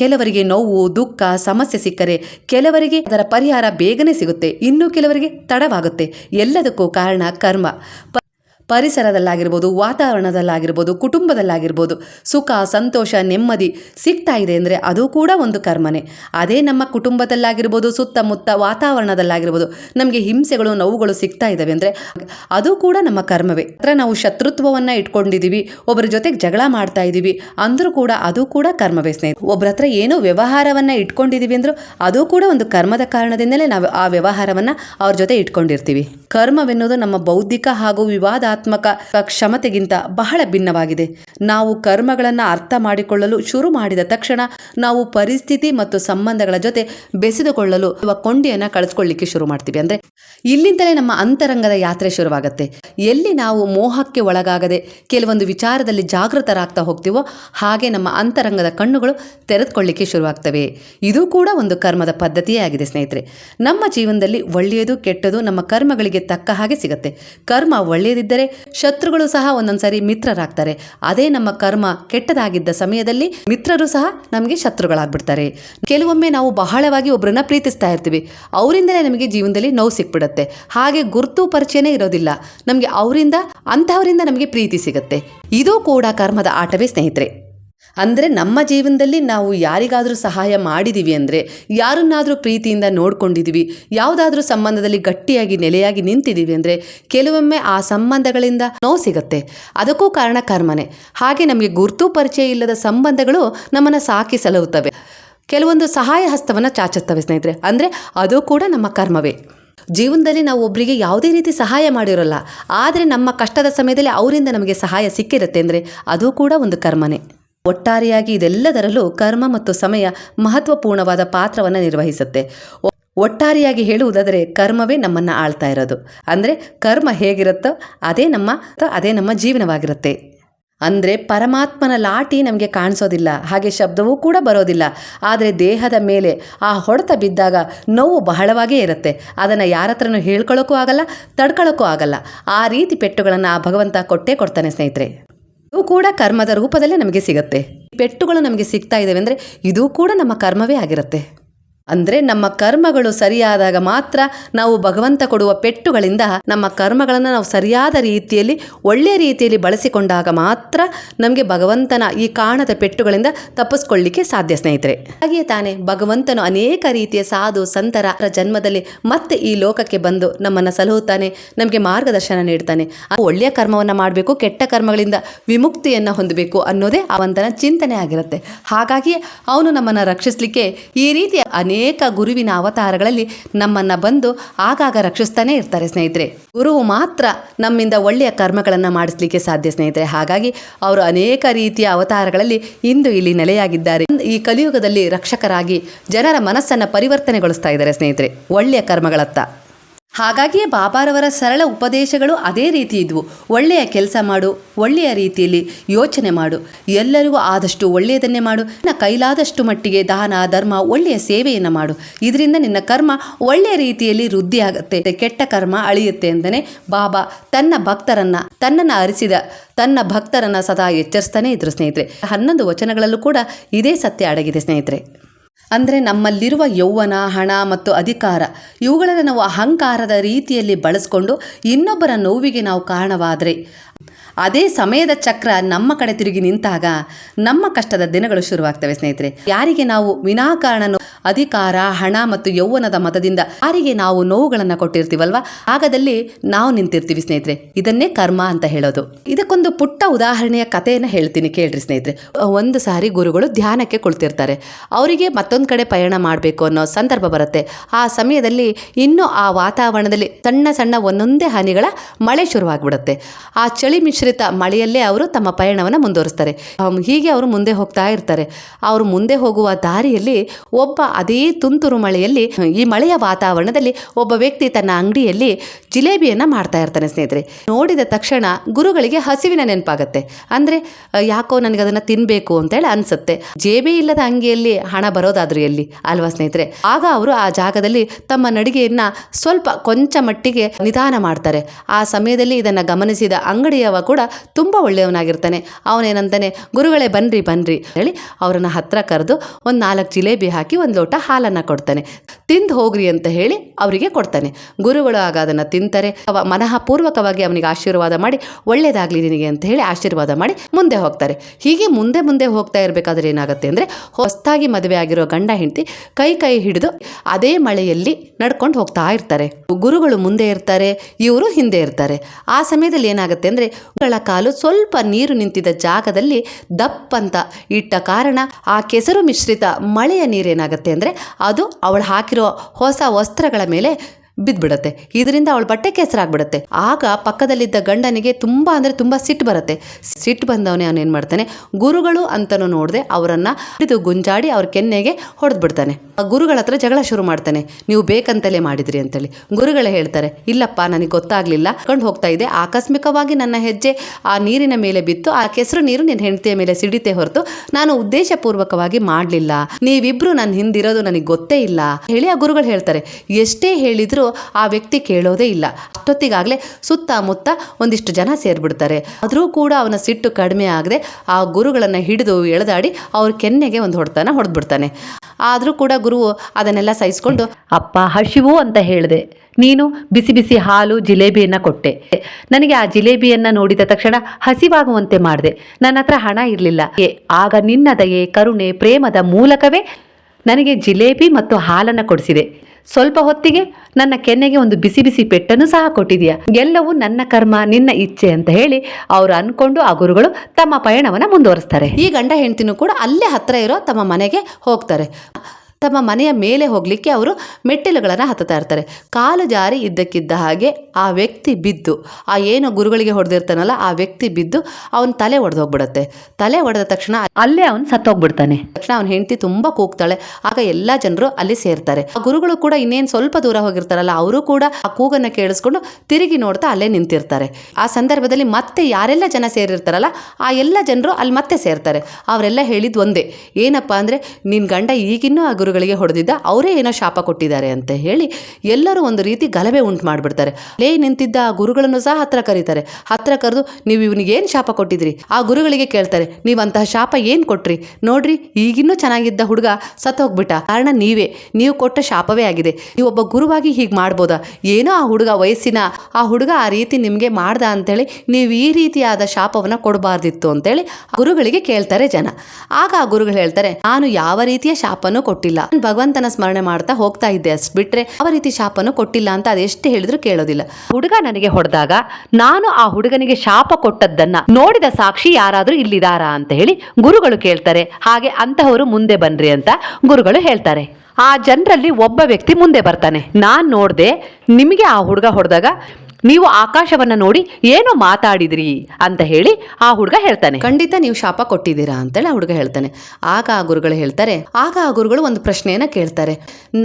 ಕೆಲವರಿಗೆ ನೋವು, ದುಃಖ, ಸಮಸ್ಯೆ ಸಿಕ್ಕರೆ, ಕೆಲವರಿಗೆ ಅದರ ಪರಿಹಾರ ಬೇಗನೆ ಸಿಗುತ್ತೆ, ಇನ್ನು ಕೆಲವರಿಗೆ ತಡವಾಗುತ್ತೆ. ಎಲ್ಲದಕ್ಕೂ ಕಾರಣ ಕರ್ಮ. ಪರಿಸರದಲ್ಲಾಗಿರ್ಬೋದು, ವಾತಾವರಣದಲ್ಲಾಗಿರ್ಬೋದು, ಕುಟುಂಬದಲ್ಲಾಗಿರ್ಬೋದು ಸುಖ, ಸಂತೋಷ, ನೆಮ್ಮದಿ ಸಿಗ್ತಾ ಇದೆ ಅಂದರೆ ಅದು ಕೂಡ ಒಂದು ಕರ್ಮನೇ. ಅದೇ ನಮ್ಮ ಕುಟುಂಬದಲ್ಲಾಗಿರ್ಬೋದು, ಸುತ್ತಮುತ್ತ ವಾತಾವರಣದಲ್ಲಾಗಿರ್ಬೋದು ನಮಗೆ ಹಿಂಸೆಗಳು, ನೋವುಗಳು ಸಿಗ್ತಾ ಇದ್ದಾವೆ ಅಂದರೆ ಅದು ಕೂಡ ನಮ್ಮ ಕರ್ಮವೇ. ಹತ್ರ ನಾವು ಶತ್ರುತ್ವವನ್ನು ಇಟ್ಕೊಂಡಿದ್ದೀವಿ ಒಬ್ಬರ ಜೊತೆಗೆ ಜಗಳ ಮಾಡ್ತಾ ಇದ್ದೀವಿ ಅಂದರೂ ಕೂಡ ಅದು ಕೂಡ ಕರ್ಮವೇ ಸ್ನೇಹಿತರು. ಒಬ್ಬರ ಹತ್ರ ಏನೋ ವ್ಯವಹಾರವನ್ನು ಇಟ್ಕೊಂಡಿದ್ದೀವಿ ಅಂದರೂ ಅದು ಕೂಡ ಒಂದು ಕರ್ಮದ ಕಾರಣದಿಂದಲೇ ನಾವು ಆ ವ್ಯವಹಾರವನ್ನು ಅವ್ರ ಜೊತೆ ಇಟ್ಕೊಂಡಿರ್ತೀವಿ. ಕರ್ಮವೆನ್ನುವುದು ನಮ್ಮ ಬೌದ್ಧಿಕ ಹಾಗೂ ವಿವಾದಾತ್ಮಕ ಕ್ಷಮತೆಗಿಂತ ಬಹಳ ಭಿನ್ನವಾಗಿದೆ. ನಾವು ಕರ್ಮಗಳನ್ನು ಅರ್ಥ ಮಾಡಿಕೊಳ್ಳಲು ಶುರು ಮಾಡಿದ ತಕ್ಷಣ ನಾವು ಪರಿಸ್ಥಿತಿ ಮತ್ತು ಸಂಬಂಧಗಳ ಜೊತೆ ಬೆಸೆದುಕೊಳ್ಳಲು ಕೊಂಡಿಯನ್ನು ಕಳೆದುಕೊಳ್ಳಿಕ್ಕೆ ಶುರು ಮಾಡ್ತೀವಿ. ಅಂದರೆ ಇಲ್ಲಿಂದಲೇ ನಮ್ಮ ಅಂತರಂಗದ ಯಾತ್ರೆ ಶುರುವಾಗುತ್ತೆ. ಎಲ್ಲಿ ನಾವು ಮೋಹಕ್ಕೆ ಒಳಗಾಗದೆ ಕೆಲವೊಂದು ವಿಚಾರದಲ್ಲಿ ಜಾಗೃತರಾಗ್ತಾ ಹೋಗ್ತೀವೋ ಹಾಗೆ ನಮ್ಮ ಅಂತರಂಗದ ಕಣ್ಣುಗಳು ತೆರೆದುಕೊಳ್ಳಿಕ್ಕೆ ಶುರುವಾಗ್ತವೆ. ಇದು ಕೂಡ ಒಂದು ಕರ್ಮದ ಪದ್ಧತಿಯೇ ಆಗಿದೆ ಸ್ನೇಹಿತರೆ. ನಮ್ಮ ಜೀವನದಲ್ಲಿ ಒಳ್ಳೆಯದು ಕೆಟ್ಟದು ನಮ್ಮ ಕರ್ಮಗಳಿಗೆ ತಕ್ಕ ಹಾಗೆ ಸಿಗುತ್ತೆ. ಕರ್ಮ ಒಳ್ಳೆಯದಿದ್ದರೆ ಶತ್ರುಗಳು ಸಹ ಒಂದೊಂದ್ಸರಿ ಮಿತ್ರರಾಗ್ತಾರೆ. ಅದೇ ನಮ್ಮ ಕರ್ಮ ಕೆಟ್ಟದಾಗಿದ್ದ ಸಮಯದಲ್ಲಿ ಮಿತ್ರರು ಸಹ ನಮಗೆ ಶತ್ರುಗಳಾಗ್ಬಿಡ್ತಾರೆ. ಕೆಲವೊಮ್ಮೆ ನಾವು ಬಹಳವಾಗಿ ಒಬ್ಬರನ್ನ ಪ್ರೀತಿಸ್ತಾ ಇರ್ತೀವಿ. ಅವರಿಂದಲೇ ನಮಗೆ ಜೀವನದಲ್ಲಿ ನೋವು ಸಿಕ್ಬಿಡುತ್ತೆ. ಹಾಗೆ ಗುರುತು ಪರಿಚಯನೇ ಇರೋದಿಲ್ಲ. ನಮಗೆ ಅವರಿಂದ ಅಂತಹವರಿಂದ ನಮಗೆ ಪ್ರೀತಿ ಸಿಗುತ್ತೆ. ಇದು ಕೂಡ ಕರ್ಮದ ಆಟವೇ ಸ್ನೇಹಿತರೆ. ಅಂದರೆ ನಮ್ಮ ಜೀವನದಲ್ಲಿ ನಾವು ಯಾರಿಗಾದರೂ ಸಹಾಯ ಮಾಡಿದ್ದೀವಿ ಅಂದರೆ ಯಾರನ್ನಾದರೂ ಪ್ರೀತಿಯಿಂದ ನೋಡ್ಕೊಂಡಿದ್ದೀವಿ ಯಾವುದಾದ್ರೂ ಸಂಬಂಧದಲ್ಲಿ ಗಟ್ಟಿಯಾಗಿ ನೆಲೆಯಾಗಿ ನಿಂತಿದ್ದೀವಿ ಅಂದರೆ ಕೆಲವೊಮ್ಮೆ ಆ ಸಂಬಂಧಗಳಿಂದ ನೋವು ಸಿಗುತ್ತೆ. ಅದಕ್ಕೂ ಕಾರಣ ಕರ್ಮನೆ. ಹಾಗೆ ನಮಗೆ ಗುರುತು ಪರಿಚಯ ಇಲ್ಲದ ಸಂಬಂಧಗಳು ನಮ್ಮನ್ನು ಸಾಕಿ ಸಲಹುತ್ತವೆ ಕೆಲವೊಂದು ಸಹಾಯ ಹಸ್ತವನ್ನು ಚಾಚುತ್ತವೆ ಸ್ನೇಹಿತರೆ. ಅಂದರೆ ಅದು ಕೂಡ ನಮ್ಮ ಕರ್ಮವೇ. ಜೀವನದಲ್ಲಿ ನಾವು ಒಬ್ಬರಿಗೆ ಯಾವುದೇ ರೀತಿ ಸಹಾಯ ಮಾಡಿರೋಲ್ಲ, ಆದರೆ ನಮ್ಮ ಕಷ್ಟದ ಸಮಯದಲ್ಲಿ ಅವರಿಂದ ನಮಗೆ ಸಹಾಯ ಸಿಕ್ಕಿರುತ್ತೆ ಅಂದರೆ ಅದು ಕೂಡ ಒಂದು ಕರ್ಮನೇ. ಒಟ್ಟಾರೆಯಾಗಿ ಇದೆಲ್ಲದರಲ್ಲೂ ಕರ್ಮ ಮತ್ತು ಸಮಯ ಮಹತ್ವಪೂರ್ಣವಾದ ಪಾತ್ರವನ್ನು ನಿರ್ವಹಿಸುತ್ತೆ. ಒಟ್ಟಾರೆಯಾಗಿ ಹೇಳುವುದಾದರೆ ಕರ್ಮವೇ ನಮ್ಮನ್ನು ಆಳ್ತಾ ಇರೋದು. ಅಂದರೆ ಕರ್ಮ ಹೇಗಿರುತ್ತೋ ಅದೇ ನಮ್ಮ ಅದೇ ನಮ್ಮ ಜೀವನವಾಗಿರುತ್ತೆ. ಅಂದರೆ ಪರಮಾತ್ಮನ ಲಾಟಿ ನಮಗೆ ಕಾಣಿಸೋದಿಲ್ಲ, ಹಾಗೆ ಶಬ್ದವೂ ಕೂಡ ಬರೋದಿಲ್ಲ. ಆದರೆ ದೇಹದ ಮೇಲೆ ಆ ಹೊಡೆತ ಬಿದ್ದಾಗ ನೋವು ಬಹಳವಾಗೇ ಇರುತ್ತೆ. ಅದನ್ನು ಯಾರ ಹತ್ರನೂ ಹೇಳ್ಕೊಳ್ಳೋಕ್ಕೂ ಆಗಲ್ಲ ತಡ್ಕೊಳ್ಳೋಕ್ಕೂ ಆಗಲ್ಲ. ಆ ರೀತಿ ಪೆಟ್ಟುಗಳನ್ನು ಆ ಭಗವಂತ ಕೊಟ್ಟೇ ಕೊಡ್ತಾನೆ ಸ್ನೇಹಿತರೆ. ಇವು ಕೂಡ ಕರ್ಮದ ರೂಪದಲ್ಲೇ ನಮಗೆ ಸಿಗುತ್ತೆ. ಪೆಟ್ಟುಗಳು ನಮಗೆ ಸಿಗ್ತಾ ಇದ್ದಾವೆ ಅಂದರೆ ಇದು ಕೂಡ ನಮ್ಮ ಕರ್ಮವೇ ಆಗಿರುತ್ತೆ. ಅಂದರೆ ನಮ್ಮ ಕರ್ಮಗಳು ಸರಿಯಾದಾಗ ಮಾತ್ರ ನಾವು ಭಗವಂತ ಕೊಡುವ ಪೆಟ್ಟುಗಳಿಂದ ನಮ್ಮ ಕರ್ಮಗಳನ್ನು ನಾವು ಸರಿಯಾದ ರೀತಿಯಲ್ಲಿ ಒಳ್ಳೆಯ ರೀತಿಯಲ್ಲಿ ಬಳಸಿಕೊಂಡಾಗ ಮಾತ್ರ ನಮಗೆ ಭಗವಂತನ ಈ ಕಾಣದ ಪೆಟ್ಟುಗಳಿಂದ ತಪ್ಪಿಸ್ಕೊಳ್ಳಿಕ್ಕೆ ಸಾಧ್ಯ, ಸ್ನೇಹಿತರೆ. ಹಾಗೆಯೇ ತಾನೇ ಭಗವಂತನು ಅನೇಕ ರೀತಿಯ ಸಾಧು, ಸಂತರ ಜನ್ಮದಲ್ಲಿ ಮತ್ತೆ ಈ ಲೋಕಕ್ಕೆ ಬಂದು ನಮ್ಮನ್ನು ಸಲಹುತ್ತಾನೆ, ನಮಗೆ ಮಾರ್ಗದರ್ಶನ ನೀಡ್ತಾನೆ. ಒಳ್ಳೆಯ ಕರ್ಮವನ್ನು ಮಾಡಬೇಕು, ಕೆಟ್ಟ ಕರ್ಮಗಳಿಂದ ವಿಮುಕ್ತಿಯನ್ನು ಹೊಂದಬೇಕು ಅನ್ನೋದೇ ಅವಂತನ ಚಿಂತನೆ ಆಗಿರುತ್ತೆ. ಹಾಗಾಗಿಯೇ ಅವನು ನಮ್ಮನ್ನು ರಕ್ಷಿಸಲಿಕ್ಕೆ ಈ ರೀತಿಯ ಅನೇಕ ಗುರುವಿನ ಅವತಾರಗಳಲ್ಲಿ ನಮ್ಮನ್ನು ಬಂದು ಆಗಾಗ ರಕ್ಷಿಸ್ತಾನೆ ಇರ್ತಾರೆ ಸ್ನೇಹಿತರೆ. ಗುರುವು ಮಾತ್ರ ನಮ್ಮಿಂದ ಒಳ್ಳೆಯ ಕರ್ಮಗಳನ್ನು ಮಾಡಿಸ್ಲಿಕ್ಕೆ ಸಾಧ್ಯ ಸ್ನೇಹಿತರೆ. ಹಾಗಾಗಿ ಅವರು ಅನೇಕ ರೀತಿಯ ಅವತಾರಗಳಲ್ಲಿ ಇಂದು ಇಲ್ಲಿ ನೆಲೆಯಾಗಿದ್ದಾರೆ. ಈ ಕಲಿಯುಗದಲ್ಲಿ ರಕ್ಷಕರಾಗಿ ಜನರ ಮನಸ್ಸನ್ನು ಪರಿವರ್ತನೆಗೊಳಿಸ್ತಾ ಇದ್ದಾರೆ ಸ್ನೇಹಿತರೆ. ಒಳ್ಳೆಯ ಕರ್ಮಗಳತ್ತ. ಹಾಗಾಗಿಯೇ ಬಾಬಾರವರ ಸರಳ ಉಪದೇಶಗಳು ಅದೇ ರೀತಿ ಇದ್ವು. ಒಳ್ಳೆಯ ಕೆಲಸ ಮಾಡು, ಒಳ್ಳೆಯ ರೀತಿಯಲ್ಲಿ ಯೋಚನೆ ಮಾಡು. ಎಲ್ಲರಿಗೂ ಆದಷ್ಟು ಒಳ್ಳೆಯದನ್ನೇ ಮಾಡು. ನಿನ್ನ ಕೈಲಾದಷ್ಟು ಮಟ್ಟಿಗೆ ದಾನ, ಧರ್ಮ, ಒಳ್ಳೆಯ ಸೇವೆಯನ್ನು ಮಾಡು. ಇದರಿಂದ ನಿನ್ನ ಕರ್ಮ ಒಳ್ಳೆಯ ರೀತಿಯಲ್ಲಿ ವೃದ್ಧಿಯಾಗುತ್ತೆ. ಕೆಟ್ಟ ಕರ್ಮ ಅಳಿಯುತ್ತೆ ಅಂತಲೇ ಬಾಬಾ ತನ್ನ ಭಕ್ತರನ್ನು, ತನ್ನನ್ನು ಅರಿಸಿದ, ತನ್ನ ಭಕ್ತರನ್ನು ಸದಾ ಎಚ್ಚರಿಸ್ತಾನೇ ಇದ್ರು ಸ್ನೇಹಿತರೆ. ಹನ್ನೊಂದು ವಚನಗಳಲ್ಲೂ ಕೂಡ ಇದೇ ಸತ್ಯ ಅಡಗಿದೆ ಸ್ನೇಹಿತರೆ. ಅಂದರೆ ನಮ್ಮಲ್ಲಿರುವ ಯೌವನ, ಹಣ ಮತ್ತು ಅಧಿಕಾರ, ಇವುಗಳನ್ನು ನಾವು ಅಹಂಕಾರದ ರೀತಿಯಲ್ಲಿ ಬಳಸ್ಕೊಂಡು ಇನ್ನೊಬ್ಬರ ನೋವಿಗೆ ನಾವು ಕಾರಣವಾದರೆ ಅದೇ ಸಮಯದ ಚಕ್ರ ನಮ್ಮ ಕಡೆ ತಿರುಗಿ ನಿಂತಾಗ ನಮ್ಮ ಕಷ್ಟದ ದಿನಗಳು ಶುರುವಾಗ್ತವೆ, ಸ್ನೇಹಿತರೆ. ಯಾರಿಗೆ ನಾವು ವಿನಾಕಾರಣನು ಅಧಿಕಾರ, ಹಣ ಮತ್ತು ಯೌವನದ ಮತದಿಂದ ಯಾರಿಗೆ ನಾವು ನೋವುಗಳನ್ನು ಕೊಟ್ಟಿರ್ತೀವಲ್ವಾ, ಆಗದಲ್ಲಿ ನಾವು ನಿಂತಿರ್ತೀವಿ, ಸ್ನೇಹಿತರೆ. ಇದನ್ನೇ ಕರ್ಮ ಅಂತ ಹೇಳೋದು. ಇದಕ್ಕೊಂದು ಪುಟ್ಟ ಉದಾಹರಣೆಯ ಕಥೆಯನ್ನು ಹೇಳ್ತೀನಿ, ಕೇಳ್ರಿ, ಸ್ನೇಹಿತರೆ. ಒಂದು ಸಾರಿ ಗುರುಗಳು ಧ್ಯಾನಕ್ಕೆ ಕುಳಿತಿರ್ತಾರೆ. ಅವರಿಗೆ ಮತ್ತೊಂದು ಕಡೆ ಪಯಣ ಮಾಡಬೇಕು ಅನ್ನೋ ಸಂದರ್ಭ ಬರುತ್ತೆ. ಆ ಸಮಯದಲ್ಲಿ ಇನ್ನೂ ಆ ವಾತಾವರಣದಲ್ಲಿ ಸಣ್ಣ ಸಣ್ಣ ಒಂದೊಂದೇ ಹನಿಗಳ ಮಳೆ ಶುರುವಾಗ್ಬಿಡುತ್ತೆ. ಆ ಚಳಿ ಮಿಶ್ರಿತ ಮಳೆಯಲ್ಲೇ ಅವರು ತಮ್ಮ ಪಯಣವನ್ನು ಮುಂದುವರಿಸ್ತಾರೆ. ಹೀಗೆ ಅವರು ಮುಂದೆ ಹೋಗ್ತಾ ಇರ್ತಾರೆ. ಅವರು ಮುಂದೆ ಹೋಗುವ ದಾರಿಯಲ್ಲಿ ಒಬ್ಬ ಅದೇ ತುಂತುರು ಮಳೆಯಲ್ಲಿ, ಈ ಮಳೆಯ ವಾತಾವರಣದಲ್ಲಿ ಒಬ್ಬ ವ್ಯಕ್ತಿ ತನ್ನ ಅಂಗಡಿಯಲ್ಲಿ ಜಿಲೇಬಿಯನ್ನು ಮಾಡ್ತಾ ಇರ್ತಾನೆ ಸ್ನೇಹಿತರೆ. ನೋಡಿದ ತಕ್ಷಣ ಗುರುಗಳಿಗೆ ಹಸಿವಿನ ನೆನಪಾಗತ್ತೆ. ಅಂದ್ರೆ ಯಾಕೋ ನನಗೆ ಅದನ್ನು ತಿನ್ನಬೇಕು ಅಂತೇಳಿ ಅನ್ಸುತ್ತೆ. ಜೇಬಿ ಇಲ್ಲದ ಅಂಗಿಯಲ್ಲಿ ಹಣ ಬರೋದಾದ್ರೂ ಎಲ್ಲಿ? ಅಲ್ವಾ ಸ್ನೇಹಿತರೆ? ಆಗ ಅವರು ಆ ಜಾಗದಲ್ಲಿ ತಮ್ಮ ನಡಿಗೆಯನ್ನ ಸ್ವಲ್ಪ ಕೊಂಚ ಮಟ್ಟಿಗೆ ನಿಧಾನ ಮಾಡ್ತಾರೆ. ಆ ಸಮಯದಲ್ಲಿ ಇದನ್ನು ಗಮನಿಸಿದ ಅಂಗಡಿಯವ ಕೂಡ ತುಂಬ ಒಳ್ಳೆಯವನಾಗಿರ್ತಾನೆ. ಅವನೇನಂತಾನೆ, ಗುರುಗಳೇ ಬನ್ರಿ ಬನ್ರಿ ಹೇಳಿ ಅವರನ್ನು ಹತ್ರ ಕರೆದು ಒಂದು ನಾಲ್ಕು ಜಿಲೇಬಿ ಹಾಕಿ ಒಂದು ಲೋಟ ಹಾಲನ್ನು ಕೊಡ್ತಾನೆ. ತಿಂದು ಹೋಗ್ರಿ ಅಂತ ಹೇಳಿ ಅವರಿಗೆ ಕೊಡ್ತಾನೆ. ಗುರುಗಳು ಆಗ ಅದನ್ನು ತಿಂತಾರೆ. ಅವ ಮನಃಪೂರ್ವಕವಾಗಿ ಅವನಿಗೆ ಆಶೀರ್ವಾದ ಮಾಡಿ ಒಳ್ಳೆಯದಾಗಲಿ ನಿನಗೆ ಅಂತ ಹೇಳಿ ಆಶೀರ್ವಾದ ಮಾಡಿ ಮುಂದೆ ಹೋಗ್ತಾರೆ. ಹೀಗೆ ಮುಂದೆ ಮುಂದೆ ಹೋಗ್ತಾ ಇರಬೇಕಾದ್ರೆ ಏನಾಗುತ್ತೆ ಅಂದರೆ, ಹೊಸ್ತಾಗಿ ಮದುವೆ ಆಗಿರೋ ಗಂಡ ಹೆಂಡತಿ ಕೈ ಕೈ ಹಿಡಿದು ಅದೇ ಮಳೆಯಲ್ಲಿ ನಡ್ಕೊಂಡು ಹೋಗ್ತಾ ಇರ್ತಾರೆ. ಗುರುಗಳು ಮುಂದೆ ಇರ್ತಾರೆ, ಇವರು ಹಿಂದೆ ಇರ್ತಾರೆ. ಆ ಸಮಯದಲ್ಲಿ ಏನಾಗುತ್ತೆ ಅಂದರೆ ಗಳ ಕಾಲು ಸ್ವಲ್ಪ ನೀರು ನಿಂತಿದ್ದ ಜಾಗದಲ್ಲಿ ದಪ್ಪಂತ ಇಟ್ಟ ಕಾರಣ ಆ ಕೆಸರು ಮಿಶ್ರಿತ ಮಳೆಯ ನೀರೇನಾಗುತ್ತೆ ಅಂದರೆ ಅದು ಅವಳು ಹಾಕಿರೋ ಹೊಸ ವಸ್ತ್ರಗಳ ಮೇಲೆ ಬಿದ್ದುಬಿಡುತ್ತೆ ಇದರಿಂದ ಅವಳ ಬಟ್ಟೆ ಕೆಸರಾಗ್ಬಿಡುತ್ತೆ. ಆಗ ಪಕ್ಕದಲ್ಲಿದ್ದ ಗಂಡನಿಗೆ ತುಂಬ ಅಂದರೆ ತುಂಬ ಸಿಟ್ಟು ಬರುತ್ತೆ. ಸಿಟ್ಟು ಬಂದವನೇ ಅವನು ಏನು ಮಾಡ್ತಾನೆ? ಗುರುಗಳು ಅಂತಲೂ ನೋಡದೆ ಅವರನ್ನು ಹಿಡಿದು ಗುಂಜಾಡಿ ಅವ್ರ ಕೆನ್ನೆಗೆ ಹೊಡೆದು ಬಿಡ್ತಾನೆ ಆ ಗುರುಗಳ ಹತ್ರ ಜಗಳ ಶುರು ಮಾಡ್ತಾನೆ. ನೀವು ಬೇಕಂತಲೇ ಮಾಡಿದ್ರಿ ಅಂತೇಳಿ. ಗುರುಗಳೇ ಹೇಳ್ತಾರೆ, ಇಲ್ಲಪ್ಪ, ನನಗೆ ಗೊತ್ತಾಗಲಿಲ್ಲ. ಕಂಡು ಹೋಗ್ತಾ ಇದೆ. ಆಕಸ್ಮಿಕವಾಗಿ ನನ್ನ ಹೆಜ್ಜೆ ಆ ನೀರಿನ ಮೇಲೆ ಬಿತ್ತು. ಆ ಕೆಸರು ನೀರು ನಿನ್ನ ಹೆಂಡತಿಯ ಮೇಲೆ ಸಿಡಿತೆ ಹೊರತು ನಾನು ಉದ್ದೇಶಪೂರ್ವಕವಾಗಿ ಮಾಡಲಿಲ್ಲ. ನೀವಿಬ್ರು ನನ್ನ ಹಿಂದಿರೋದು ನನಗೆ ಗೊತ್ತೇ ಇಲ್ಲ. ಹೇಳಿ ಆ ಗುರುಗಳು ಹೇಳ್ತಾರೆ. ಎಷ್ಟೇ ಹೇಳಿದ್ರು ಆ ವ್ಯಕ್ತಿ ಕೇಳೋದೇ ಇಲ್ಲ. ಅಷ್ಟೊತ್ತಿಗಾಗಲೇ ಸುತ್ತಮುತ್ತ ಒಂದಿಷ್ಟು ಜನ ಸೇರಿಬಿಡ್ತಾರೆ. ಆದರೂ ಕೂಡ ಅವನ ಸಿಟ್ಟು ಕಡಿಮೆ ಆಗದೆ ಆ ಗುರುಗಳನ್ನು ಹಿಡಿದು ಎಳೆದಾಡಿ ಅವ್ರ ಕೆನ್ನೆಗೆ ಒಂದು ಹೊಡೆತನ ಹೊಡೆದ್ಬಿಡ್ತಾನೆ. ಆದರೂ ಕೂಡ ಗುರು ಅದನ್ನೆಲ್ಲ ಸಹಿಸ್ಕೊಂಡು, ಅಪ್ಪ, ಹಸಿವು ಅಂತ ಹೇಳಿದೆ. ನೀನು ಬಿಸಿ ಬಿಸಿ ಹಾಲು, ಜಿಲೇಬಿಯನ್ನು ಕೊಟ್ಟೆ. ನನಗೆ ಆ ಜಿಲೇಬಿಯನ್ನು ನೋಡಿದ ತಕ್ಷಣ ಹಸಿವಾಗುವಂತೆ ಮಾಡಿದೆ. ನನ್ನ ಹತ್ರ ಹಣ ಇರಲಿಲ್ಲ. ಆಗ ನಿನ್ನ ದಯೆ, ಕರುಣೆ, ಪ್ರೇಮದ ಮೂಲಕವೇ ನನಗೆ ಜಿಲೇಬಿ ಮತ್ತು ಹಾಲನ್ನು ಕೊಡಿಸಿದೆ. ಸ್ವಲ್ಪ ಹೊತ್ತಿಗೆ ನನ್ನ ಕೆನ್ನೆಗೆ ಒಂದು ಬಿಸಿ ಬಿಸಿ ಪೆಟ್ಟನ್ನು ಸಹ ಕೊಟ್ಟಿದೆಯಾ ಎಲ್ಲವೂ ನನ್ನ ಕರ್ಮ, ನಿನ್ನ ಇಚ್ಛೆ ಅಂತ ಹೇಳಿ ಅವರು ಅನ್ಕೊಂಡು ಆ ಗುರುಗಳು ತಮ್ಮ ಪಯಣವನ್ನು ಮುಂದುವರಿಸ್ತಾರೆ. ಈ ಗಂಡ ಹೆಂಡತಿನೂ ಕೂಡ ಅಲ್ಲೇ ಹತ್ತಿರ ಇರೋ ತಮ್ಮ ಮನೆಗೆ ಹೋಗ್ತಾರೆ. ತಮ್ಮ ಮನೆಯ ಮೇಲೆ ಹೋಗಲಿಕ್ಕೆ ಅವರು ಮೆಟ್ಟಿಲುಗಳನ್ನು ಹತ್ತುತ್ತಾ ಇರ್ತಾರೆ. ಕಾಲು ಜಾರಿ ಇದ್ದಕ್ಕಿದ್ದ ಹಾಗೆ ಆ ವ್ಯಕ್ತಿ ಬಿದ್ದು, ಆ ಏನು ಗುರುಗಳಿಗೆ ಹೊಡೆದಿರ್ತಾನಲ್ಲ, ಆ ವ್ಯಕ್ತಿ ಬಿದ್ದು ಅವನ ತಲೆ ಒಡೆದೋಗ್ಬಿಡುತ್ತೆ ತಲೆ ಒಡೆದ ತಕ್ಷಣ ಅಲ್ಲೇ ಅವನು ಸತ್ತೋಗ್ಬಿಡ್ತಾನೆ. ತಕ್ಷಣ ಅವನ ಹೆಂಡತಿ ತುಂಬ ಕೂಗ್ತಾಳೆ. ಆಗ ಎಲ್ಲ ಜನರು ಅಲ್ಲಿ ಸೇರ್ತಾರೆ. ಆ ಗುರುಗಳು ಕೂಡ ಇನ್ನೇನು ಸ್ವಲ್ಪ ದೂರ ಹೋಗಿರ್ತಾರಲ್ಲ, ಅವರು ಕೂಡ ಆ ಕೂಗನ್ನು ಕೇಳಿಸ್ಕೊಂಡು ತಿರುಗಿ ನೋಡ್ತಾ ಅಲ್ಲೇ ನಿಂತಿರ್ತಾರೆ. ಆ ಸಂದರ್ಭದಲ್ಲಿ ಮತ್ತೆ ಯಾರೆಲ್ಲ ಜನ ಸೇರಿರ್ತಾರಲ್ಲ, ಆ ಎಲ್ಲ ಜನರು ಅಲ್ಲಿ ಮತ್ತೆ ಸೇರ್ತಾರೆ. ಅವರೆಲ್ಲ ಹೇಳಿದ್ದು ಒಂದೇ, ಏನಪ್ಪ ಅಂದರೆ ನಿನ್ನ ಗಂಡ ಈಗಿನ್ನೂ ಆ ಗುರುಗಳಿಗೆ ಹೊಡೆದಿದ್ದ ಅವರೇ ಏನೋ ಶಾಪ ಕೊಟ್ಟಿದ್ದಾರೆ ಅಂತ ಹೇಳಿ ಎಲ್ಲರೂ ಒಂದು ರೀತಿ ಗಲಭೆ ಉಂಟು ಮಾಡಿಬಿಡ್ತಾರೆ. ಲೇ, ನಿಂತಿದ್ದ ಆ ಗುರುಗಳನ್ನು ಸಹ ಹತ್ರ ಕರೀತಾರೆ. ಹತ್ರ ಕರೆದು ನೀವು ಇವನಿಗೆ ಏನು ಶಾಪ ಕೊಟ್ಟಿದ್ರಿ? ಆ ಗುರುಗಳಿಗೆ ಕೇಳ್ತಾರೆ ನೀವಂತಹ ಶಾಪ ಏನು ಕೊಟ್ರಿ? ನೋಡ್ರಿ, ಈಗಿನ್ನೂ ಚೆನ್ನಾಗಿದ್ದ ಹುಡುಗ ಸತ್ತೋಗ್ಬಿಟ್ಟ. ಕಾರಣ ನೀವೇ. ನೀವು ಕೊಟ್ಟ ಶಾಪವೇ ಆಗಿದೆ. ನೀವು ಒಬ್ಬ ಗುರುವಾಗಿ ಹೀಗೆ ಮಾಡ್ಬೋದಾ? ಏನೋ ಆ ಹುಡುಗ ವಯಸ್ಸಿನ, ಆ ಹುಡುಗ ಆ ರೀತಿ ನಿಮಗೆ ಮಾಡ್ದ ಅಂತೇಳಿ ನೀವು ಈ ರೀತಿಯಾದ ಶಾಪವನ್ನು ಕೊಡಬಾರ್ದಿತ್ತು ಅಂತೇಳಿ ಗುರುಗಳಿಗೆ ಕೇಳ್ತಾರೆ ಜನ. ಆಗ ಆ ಗುರುಗಳು ಹೇಳ್ತಾರೆ, ನಾನು ಯಾವ ರೀತಿಯ ಶಾಪನೂ ಕೊಟ್ಟಿಲ್ಲ. ನಾನು ಭಗವಂತನ ಸ್ಮರಣೆ ಮಾಡ್ತಾ ಹೋಗ್ತಾ ಇದ್ದೆ ಅಷ್ಟು ಬಿಟ್ರೆ ಯಾವ ರೀತಿ ಶಾಪನು ಕೊಟ್ಟಿಲ್ಲ ಅಂತ ಅದೆಷ್ಟು ಹೇಳಿದ್ರು ಕೇಳೋದಿಲ್ಲ. ಹುಡುಗ ನನಗೆ ಹೊಡೆದಾಗ ನಾನು ಆ ಹುಡುಗನಿಗೆ ಶಾಪ ಕೊಟ್ಟದ್ದನ್ನ ನೋಡಿದ ಸಾಕ್ಷಿ ಯಾರಾದ್ರೂ ಇಲ್ಲಿದಾರಾ ಅಂತ ಹೇಳಿ ಗುರುಗಳು ಕೇಳ್ತಾರೆ. ಹಾಗೆ ಅಂತಹವರು ಮುಂದೆ ಬನ್ರಿ ಅಂತ ಗುರುಗಳು ಹೇಳ್ತಾರೆ. ಆ ಜನರಲ್ಲಿ ಒಬ್ಬ ವ್ಯಕ್ತಿ ಮುಂದೆ ಬರ್ತಾನೆ. ನಾನು ನೋಡ್ದೆ ನಿಮಗೆ ಆ ಹುಡುಗ ಹೊಡೆದಾಗ ನೀವು ಆಕಾಶವನ್ನ ನೋಡಿ ಏನೋ ಮಾತಾಡಿದ್ರಿ ಅಂತ ಹೇಳಿ ಆ ಹುಡುಗ ಹೇಳ್ತಾನೆ. ಖಂಡಿತ ನೀವು ಶಾಪ ಕೊಟ್ಟಿದ್ದೀರಾ ಅಂತೇಳಿ ಆ ಹುಡುಗ ಹೇಳ್ತಾನೆ. ಆಗ ಆ ಗುರುಗಳು ಹೇಳ್ತಾರೆ, ಆಗ ಆ ಗುರುಗಳು ಒಂದು ಪ್ರಶ್ನೆಯನ್ನ ಕೇಳ್ತಾರೆ.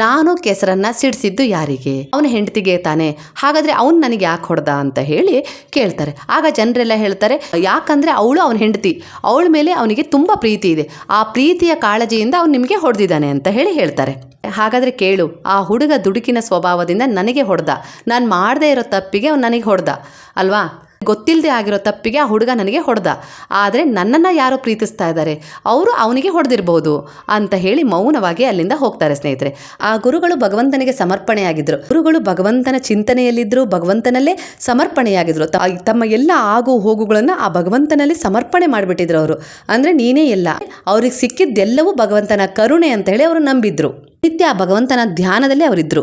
ನಾನು ಕೆಸರನ್ನ ಸಿಡಿಸಿದ್ದು ಯಾರಿಗೆ? ಅವನ ಹೆಂಡತಿಗೆ ತಾನೆ? ಹಾಗಾದ್ರೆ ಅವನು ನನಗೆ ಯಾಕೆ ಹೊಡೆದ ಅಂತ ಹೇಳಿ ಕೇಳ್ತಾರೆ. ಆಗ ಜನರೆಲ್ಲ ಹೇಳ್ತಾರೆ, ಯಾಕಂದ್ರೆ ಅವಳು ಅವನ ಹೆಂಡತಿ, ಅವಳ ಮೇಲೆ ಅವನಿಗೆ ತುಂಬಾ ಪ್ರೀತಿ ಇದೆ. ಆ ಪ್ರೀತಿಯ ಕಾಳಜಿಯಿಂದ ಅವನು ನಿಮಗೆ ಹೊಡೆದಿದ್ದಾನೆ ಅಂತ ಹೇಳಿ ಹೇಳ್ತಾರೆ. ಹಾಗಾದ್ರೆ ಕೇಳು, ಆ ಹುಡುಗ ದುಡುಕಿನ ಸ್ವಭಾವದಿಂದ ನನಗೆ ಹೊಡೆದ. ನಾನು ಮಾಡದೇ ಇರೋ ತಪ್ಪಿಗೆ ಅವ್ನು ನನಗೆ ಹೊಡೆದ. ಅಲ್ವಾ? ಗೊತ್ತಿಲ್ಲದೆ ಆಗಿರೋ ತಪ್ಪಿಗೆ ಆ ಹುಡುಗ ನನಗೆ ಹೊಡೆದ. ಆದರೆ ನನ್ನನ್ನು ಯಾರು ಪ್ರೀತಿಸ್ತಾ ಇದ್ದಾರೆ. ಅವರು ಅವನಿಗೆ ಹೊಡೆದಿರ್ಬೋದು ಅಂತ ಹೇಳಿ ಮೌನವಾಗಿ ಅಲ್ಲಿಂದ ಹೋಗ್ತಾರೆ ಸ್ನೇಹಿತರೆ. ಆ ಗುರುಗಳು ಭಗವಂತನಿಗೆ ಸಮರ್ಪಣೆಯಾಗಿದ್ದರು ಗುರುಗಳು ಭಗವಂತನ ಚಿಂತನೆಯಲ್ಲಿದ್ದರು ಭಗವಂತನಲ್ಲೇ ಸಮರ್ಪಣೆಯಾಗಿದ್ದರು ತಮ್ಮ ಎಲ್ಲ ಆಗು ಹೋಗುಗಳನ್ನು ಆ ಭಗವಂತನಲ್ಲಿ ಸಮರ್ಪಣೆ ಮಾಡಿಬಿಟ್ಟಿದ್ರು ಅವರು. ಅಂದರೆ ನೀನೇ ಎಲ್ಲ. ಅವ್ರಿಗೆ ಸಿಕ್ಕಿದ್ದೆಲ್ಲವೂ ಭಗವಂತನ ಕರುಣೆ ಅಂತ ಹೇಳಿ ಅವರು ನಂಬಿದ್ರು. ನಿತ್ಯ ಭಗವಂತನ ಧ್ಯಾನದಲ್ಲಿ ಅವರಿದ್ರು.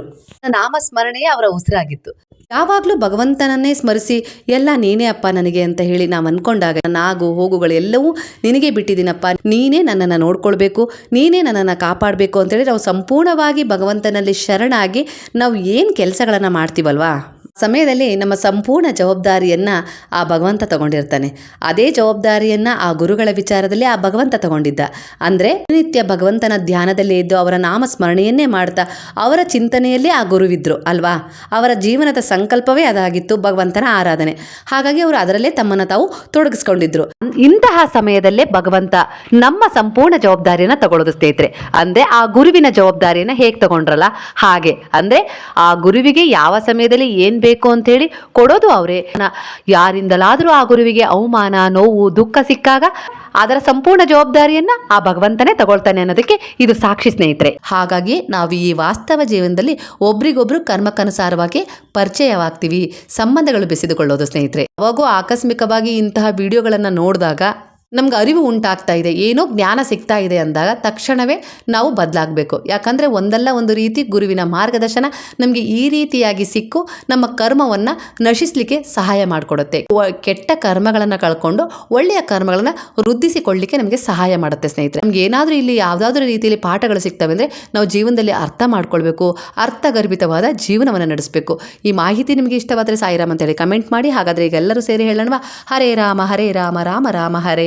ನಾಮ ಸ್ಮರಣೆಯೇ ಅವರ ಉಸಿರಾಗಿತ್ತು. ಯಾವಾಗಲೂ ಭಗವಂತನನ್ನೇ ಸ್ಮರಿಸಿ, ಎಲ್ಲ ನೀನೇ ಅಪ್ಪ ನನಗೆ ಅಂತ ಹೇಳಿ ನಾವು ಅನ್ಕೊಂಡಾಗ ನಾಗು, ಹೋಗುಗಳು ಎಲ್ಲವೂ ನಿನಗೆ ಬಿಟ್ಟಿದ್ದೀನಪ್ಪ. ನೀನೇ ನನ್ನನ್ನು ನೋಡ್ಕೊಳ್ಬೇಕು, ನೀನೇ ನನ್ನನ್ನು ಕಾಪಾಡಬೇಕು ಅಂತೇಳಿ ನಾವು ಸಂಪೂರ್ಣವಾಗಿ ಭಗವಂತನಲ್ಲಿ ಶರಣಾಗಿ ನಾವು ಏನು ಕೆಲಸಗಳನ್ನು ಮಾಡ್ತೀವಲ್ವಾ? ಸಮಯದಲ್ಲಿ ನಮ್ಮ ಸಂಪೂರ್ಣ ಜವಾಬ್ದಾರಿಯನ್ನು ಆ ಭಗವಂತ ತಗೊಂಡಿರ್ತಾನೆ. ಅದೇ ಜವಾಬ್ದಾರಿಯನ್ನು ಆ ಗುರುಗಳ ವಿಚಾರದಲ್ಲಿ ಆ ಭಗವಂತ ತಗೊಂಡಿದ್ದ. ಅಂದರೆ ನಿತ್ಯ ಭಗವಂತನ ಧ್ಯಾನದಲ್ಲಿ ಇದ್ದು ಅವರ ನಾಮ ಸ್ಮರಣೆಯನ್ನೇ ಮಾಡ್ತಾ ಅವರ ಚಿಂತನೆಯಲ್ಲೇ ಆ ಗುರುವಿದ್ರು, ಅಲ್ವಾ? ಅವರ ಜೀವನದ ಸಂಕಲ್ಪವೇ ಅದಾಗಿತ್ತು ಭಗವಂತನ ಆರಾಧನೆ. ಹಾಗಾಗಿ ಅವರು ಅದರಲ್ಲೇ ತಮ್ಮನ್ನು ತಾವು ತೊಡಗಿಸ್ಕೊಂಡಿದ್ರು. ಇಂತಹ ಸಮಯದಲ್ಲೇ ಭಗವಂತ ನಮ್ಮ ಸಂಪೂರ್ಣ ಜವಾಬ್ದಾರಿಯನ್ನ ತಗೊಳ್ಳೋದು ಸ್ನೇಹಿತರೆ. ಅಂದರೆ ಆ ಗುರುವಿನ ಜವಾಬ್ದಾರಿಯನ್ನ ಹೇಗೆ ತಗೊಂಡ್ರಲ್ಲ? ಹಾಗೆ. ಅಂದ್ರೆ ಆ ಗುರುವಿಗೆ ಯಾವ ಸಮಯದಲ್ಲಿ ಏನ್ ಬೇಕು ಅಂತೇಳಿ ಕೊಡೋದು ಅವರೇ. ಯಾರಿಂದಲಾದರೂ ಆ ಗುರುವಿಗೆ ಅವಮಾನ, ನೋವು, ದುಃಖ ಸಿಕ್ಕಾಗ ಅದರ ಸಂಪೂರ್ಣ ಜವಾಬ್ದಾರಿಯನ್ನ ಆ ಭಗವಂತನೇ ತಗೊಳ್ತಾನೆ ಅನ್ನೋದಕ್ಕೆ ಇದು ಸಾಕ್ಷಿ ಸ್ನೇಹಿತರೆ. ಹಾಗಾಗಿ ನಾವು ಈ ವಾಸ್ತವ ಜೀವನದಲ್ಲಿ ಒಬ್ರಿಗೊಬ್ರು ಕರ್ಮಕ್ಕನುಸಾರವಾಗಿ ಪರಿಚಯವಾಗ್ತೀವಿ, ಸಂಬಂಧಗಳು ಬೆಸೆದುಕೊಳ್ಳೋದು ಸ್ನೇಹಿತರೆ. ಅವಾಗೂ ಆಕಸ್ಮಿಕವಾಗಿ ಇಂತಹ ವಿಡಿಯೋಗಳನ್ನು ನೋಡಿದಾಗ ನಮ್ಗೆ ಅರಿವು ಉಂಟಾಗ್ತಾ ಇದೆ, ಏನೋ ಜ್ಞಾನ ಸಿಗ್ತಾ ಇದೆ ಅಂದಾಗ ತಕ್ಷಣವೇ ನಾವು ಬದಲಾಗಬೇಕು. ಯಾಕಂದರೆ ಒಂದಲ್ಲ ಒಂದು ರೀತಿ ಗುರುವಿನ ಮಾರ್ಗದರ್ಶನ ನಮಗೆ ಈ ರೀತಿಯಾಗಿ ಸಿಕ್ಕು, ನಮ್ಮ ಕರ್ಮವನ್ನು ನಶಿಸಲಿಕ್ಕೆ ಸಹಾಯ ಮಾಡಿಕೊಡುತ್ತೆ. ಕೆಟ್ಟ ಕರ್ಮಗಳನ್ನು ಕಳ್ಕೊಂಡು ಒಳ್ಳೆಯ ಕರ್ಮಗಳನ್ನು ವೃದ್ಧಿಸಿಕೊಳ್ಳಲಿಕ್ಕೆ ನಮಗೆ ಸಹಾಯ ಮಾಡುತ್ತೆ ಸ್ನೇಹಿತರೆ. ನಮ್ಗೆ ಏನಾದರೂ ಇಲ್ಲಿ ಯಾವುದಾದ್ರೂ ರೀತಿಯಲ್ಲಿ ಪಾಠಗಳು ಸಿಗ್ತವೆ ಅಂದರೆ ನಾವು ಜೀವನದಲ್ಲಿ ಅರ್ಥ ಮಾಡ್ಕೊಳ್ಬೇಕು, ಅರ್ಥಗರ್ಭಿತವಾದ ಜೀವನವನ್ನು ನಡೆಸಬೇಕು. ಈ ಮಾಹಿತಿ ನಿಮಗೆ ಇಷ್ಟವಾದರೆ ಸಾಯಿರಾಮ್ ಅಂತೇಳಿ ಕಮೆಂಟ್ ಮಾಡಿ, ಹಾಗಾದರೆ ಈಗ ಎಲ್ಲರೂ ಸೇರಿ ಹೇಳೋಣವಾ? ಹರೇ ರಾಮ ಹರೇ ರಾಮ ರಾಮ ರಾಮ ಹರೇ.